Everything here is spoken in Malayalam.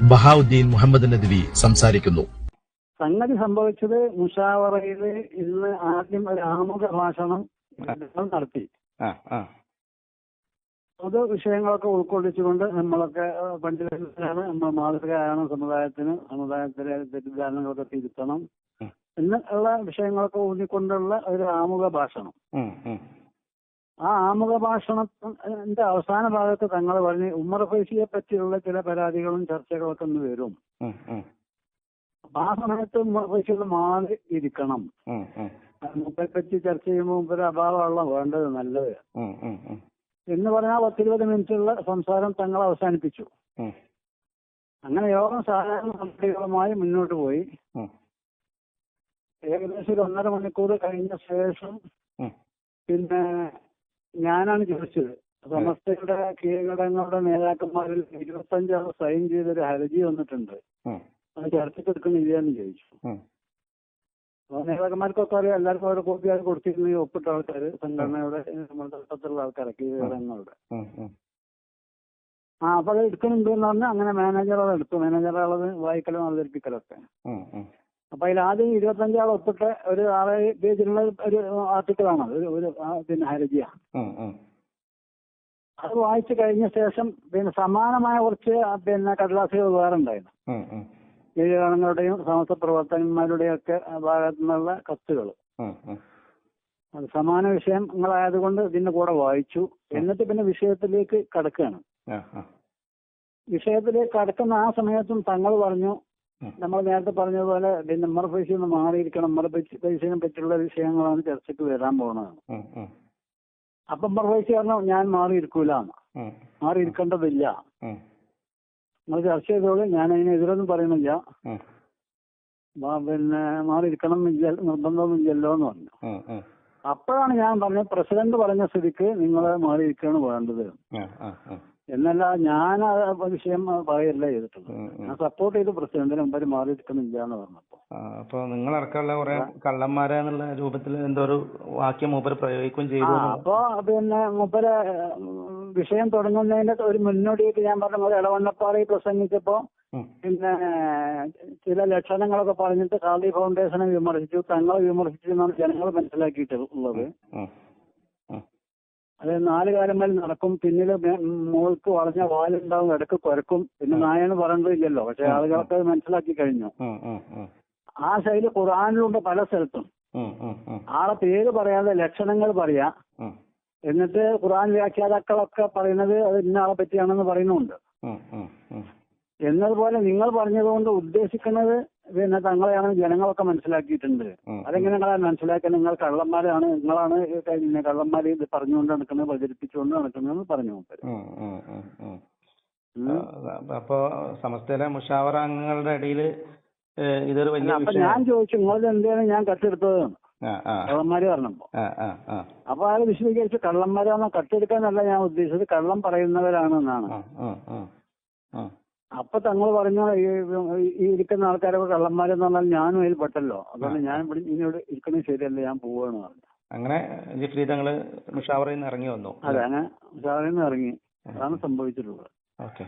ബഹാവുദ്ദീൻ മുഹമ്മദ് നദ്വി സംസാരിക്കുന്നു. സംഗതി സംഭവിച്ചത് മുഷാവറയിൽ ഇന്ന് ആദ്യം ഒരു ആമുഖ ഭാഷണം നടത്തി. ആ ആ. പൊതു വിഷയങ്ങളൊക്കെ ഉൾക്കൊള്ളിച്ചുകൊണ്ട് നമ്മളൊക്കെ പണ്ഡിതരാണ് നമ്മൾ മാതൃകയാണ് സമുദായത്തിന് സമുദായത്തിലെ തെറ്റിദ്ധാരണകളൊക്കെ തിരുത്തണം എന്നുള്ള വിഷയങ്ങളൊക്കെ ഊന്നിക്കൊണ്ടുള്ള ഒരു ആമുഖ ഭാഷണം. ആ ആമുഖ ഭാഷണത്തിന്റെ അവസാന ഭാഗത്ത് തങ്ങൾ പറഞ്ഞ് ഉമ്മർ ഫൈസിയെ പറ്റിയുള്ള ചില പരാതികളും ചർച്ചകളൊക്കെ ഒന്ന് വരും. ആ സമയത്ത് ഉമ്മർ ഫൈസികൾ മാറി ഇരിക്കണം. മുപ്പെ പറ്റി ചർച്ച ചെയ്യുമ്പോൾ മുമ്പൊരു അഭാവമുള്ള വേണ്ടത് നല്ലത്. എന്ന് പറഞ്ഞാൽ പത്തിരുപത് മിനിറ്റുള്ള സംസാരം തങ്ങൾ അവസാനിപ്പിച്ചു. അങ്ങനെ യോഗം സാധാരണ നടപടികളുമായി മുന്നോട്ട് പോയി. ഏകദേശം ഒരു ഒന്നര മണിക്കൂർ കഴിഞ്ഞ ശേഷം പിന്നെ ഞാനാണ് ചോദിച്ചത്. സമസ്തയുടെ കീഴടങ്ങളുടെ നേതാക്കന്മാരിൽ ഇരുപത്തഞ്ചാൾ സൈൻ ചെയ്തൊരു ഹർജി വന്നിട്ടുണ്ട്. അത് എന്ന് ചോദിച്ചു. അപ്പൊ നേതാക്കന്മാർക്കൊക്കെ അറിയാം. എല്ലാവർക്കും അവരുടെ കോപ്പി ആയി കൊടുത്തിരുന്ന ഒപ്പിട്ട ആൾക്കാർ സംഘടനയുടെ നമ്മുടെ തട്ടത്തിലുള്ള ആൾക്കാരെ കീഴടങ്ങളുടെ. ആ അപ്പൊ അത് എടുക്കുന്നുണ്ട് എന്ന് പറഞ്ഞാൽ അങ്ങനെ മാനേജർ അത് എടുത്തു. മാനേജർ അത് വായിക്കലും അവതരിപ്പിക്കലൊക്കെ. അപ്പൊ അതിൽ ആദ്യം ഇരുപത്തഞ്ചാൾ ഒപ്പിട്ട ഒരു ആറ് പേജിലുള്ള ഒരു ആർട്ടിക്കിളാണ് ഒരു ഒരു പിന്നെ ഹർജിയ. അത് വായിച്ചു കഴിഞ്ഞ ശേഷം പിന്നെ സമാനമായ കുറച്ച് പിന്നെ കടലാസുകൾ വേറെ ഉണ്ടായിരുന്നു. കീഴടങ്ങളുടെയും സമസ്ത പ്രവർത്തകന്മാരുടെയും ഒക്കെ ഭാഗത്തു നിന്നുള്ള കത്തുകൾ. അത് സമാന വിഷയങ്ങളായതുകൊണ്ട് ഇതിന്റെ കൂടെ വായിച്ചു എന്നിട്ട് പിന്നെ വിഷയത്തിലേക്ക് കടക്കുകയാണ്. വിഷയത്തിലേക്ക് കടക്കുന്ന ആ സമയത്തും തങ്ങൾ പറഞ്ഞു. നമ്മൾ നേരത്തെ പറഞ്ഞതുപോലെ പിന്നെ നമ്മുടെ പൈസയിൽ നിന്ന് മാറിയിരിക്കണം. നമ്മുടെ പൈസയെ പറ്റിയുള്ള വിഷയങ്ങളാണ് ചർച്ചയ്ക്ക് വരാൻ പോകുന്നത്. അപ്പൊ ഫൈസി പറഞ്ഞു ഞാൻ മാറിയിരിക്കൂല. മാറിയിരിക്കേണ്ടതില്ല. നിങ്ങൾ ചർച്ച ചെയ്തോളൂ ഞാൻ അതിന് എതിരൊന്നും പറയുന്നില്ല. പിന്നെ മാറിയിരിക്കണം നിർബന്ധമൊന്നുമില്ലല്ലോ എന്ന് പറഞ്ഞു. അപ്പോഴാണ് ഞാൻ പറഞ്ഞത് പ്രസിഡന്റ് പറഞ്ഞ സ്ഥിതിക്ക് നിങ്ങൾ മാറിയിരിക്കുകയാണ് വേണ്ടത്. എന്നല്ല ഞാൻ ആ വിഷയം പറയല്ല ചെയ്തിട്ടുള്ളത്. ഞാൻ സപ്പോർട്ട് ചെയ്ത് പ്രസിഡന്റിന് മുമ്പ് മാറിയിരിക്കുന്നില്ല എന്ന് പറഞ്ഞപ്പോ. അപ്പൊ അപ്പൊ നിങ്ങളടക്കമുള്ള കുറെ കള്ളന്മാരെന്നുള്ള രൂപത്തിൽ എന്തോ ഒരു വാക്യം മൂപ്പര് പ്രയോഗിക്കുകയും ചെയ്തു അപ്പൊ പിന്നെ മൂപ്പര് വിഷയം തുടങ്ങുന്നതിന്റെ ഒരു മുന്നോടിയായിട്ട് ഞാൻ പറഞ്ഞ പോലെ ഇളവണ്ണപ്പാറയിൽ പ്രസംഗിച്ചപ്പോ പിന്നെ ചില ലക്ഷണങ്ങളൊക്കെ പറഞ്ഞിട്ട് കാളി ഫൗണ്ടേഷനെ വിമർശിച്ചു തങ്ങളെ വിമർശിച്ചു എന്നാണ് ജനങ്ങൾ മനസ്സിലാക്കിയിട്ടുള്ളത്. അത് നാല് കാലം മേൽ നടക്കും. പിന്നിൽ മേ- മോൾക്ക് വളഞ്ഞ വാലുണ്ടാവും ഇടയ്ക്ക് കുരക്കും. പിന്നെ നായെന്ന് പറയേണ്ടതില്ലല്ലോ. പക്ഷെ ആളുകളൊക്കെ അത് മനസ്സിലാക്കി കഴിഞ്ഞു. ആ ശൈലി ഖുറാനിലുണ്ട് പല സ്ഥലത്തും. ആളെ പേര് പറയാതെ ലക്ഷണങ്ങൾ പറയാ. എന്നിട്ട് ഖുറാൻ വ്യാഖ്യാതാക്കളൊക്കെ പറയുന്നത് അത് ഇന്ന ആളെ പറ്റിയാണെന്ന് പറയുന്നുണ്ട്. എന്നതുപോലെ നിങ്ങൾ പറഞ്ഞതുകൊണ്ട് ഉദ്ദേശിക്കുന്നത് പിന്നെ തങ്ങളെയാണ് ജനങ്ങളൊക്കെ മനസ്സിലാക്കിയിട്ടുണ്ട്. അതെങ്ങനെ നിങ്ങളാണ് മനസ്സിലാക്കാൻ നിങ്ങൾ കള്ളന്മാരാണ് നിങ്ങളാണ് പിന്നെ കള്ളന്മാര് ഇത് പറഞ്ഞുകൊണ്ട് നടക്കുന്നത് പ്രചരിപ്പിച്ചുകൊണ്ട് നടക്കുന്നതെന്ന് പറഞ്ഞു അപ്പോ സമസ്തയിലെ മുഷാവറ അംഗങ്ങളുടെ ഇടയിൽ ഇതൊരു വലിയ അപ്പൊ ഞാൻ ചോദിച്ചു നിങ്ങൾ എന്താണ് ഞാൻ കട്ടെടുത്തത്? കള്ളന്മാര് പറഞ്ഞപ്പോ. അപ്പൊ അയാൾ വിശദീകരിച്ചു കള്ളന്മാരാണോ കട്ടെടുക്കാന്നല്ല ഞാൻ ഉദ്ദേശിച്ചത് കള്ളം പറയുന്നവരാണ് എന്നാണ് ആ, ആ, ആ, ആ. അപ്പൊ തങ്ങൾ പറഞ്ഞു ഈ ഈ ഇരിക്കുന്ന ആൾക്കാരൊക്കെ കള്ളന്മാരെന്ന് പറഞ്ഞാൽ ഞാനും അതിൽ പെട്ടല്ലോ. അതുകൊണ്ട് ഞാൻ ഇവിടെ ഇനിയോട് ഇരിക്കുന്നത് ശരിയല്ല ഞാൻ പോവാണ് പറഞ്ഞു. അങ്ങനെ ജിഫ്രി തങ്ങൾ മുഷാവറയിൽ നിന്ന് ഇറങ്ങി വന്നു അതെ അങ്ങനെ നിന്ന് ഇറങ്ങി. അതാണ് സംഭവിച്ചിട്ടുള്ളത്. ഓക്കെ.